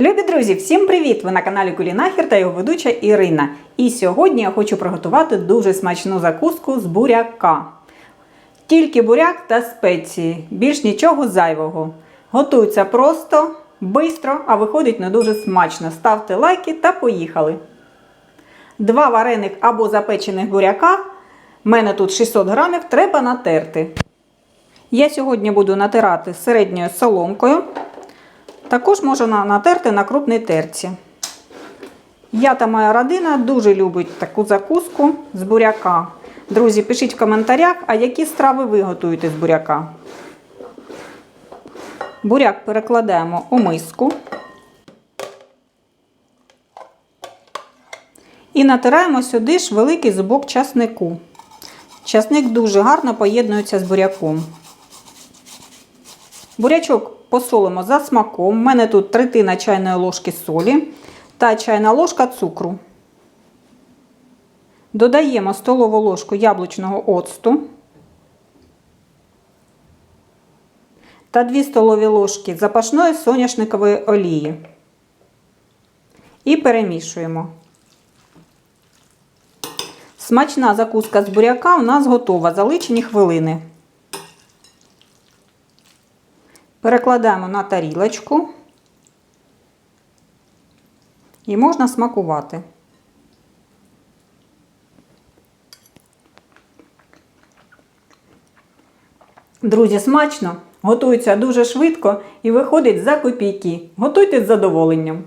Любі друзі, всім привіт! Ви на каналі Кулінахір та його ведуча Ірина. І сьогодні я хочу приготувати дуже смачну закуску з буряка. Тільки буряк та спеції, більш нічого зайвого. Готується просто, швидко, а виходить не дуже смачно. Ставте лайки та поїхали. Два варених або запечених буряка. в мене тут 600 грамів, треба натерти. Я сьогодні буду натирати середньою соломкою. Також можна натерти на крупній терці. Я та моя родина дуже любить таку закуску з буряка. Друзі, пишіть в коментарях, а які страви ви готуєте з буряка. Буряк перекладаємо у миску. І натираємо сюди ж великий зубок часнику. Часник дуже гарно поєднується з буряком. Бурячок посолимо за смаком. У мене тут третина чайної ложки солі та чайна ложка цукру. Додаємо столову ложку яблучного оцту та 2 столові ложки запашної соняшникової олії. І перемішуємо. Смачна закуска з буряка у нас готова за личені хвилини. Перекладаємо на тарілочку і можна смакувати. Друзі, смачно, готується дуже швидко і виходить за копійки. Готуйте з задоволенням.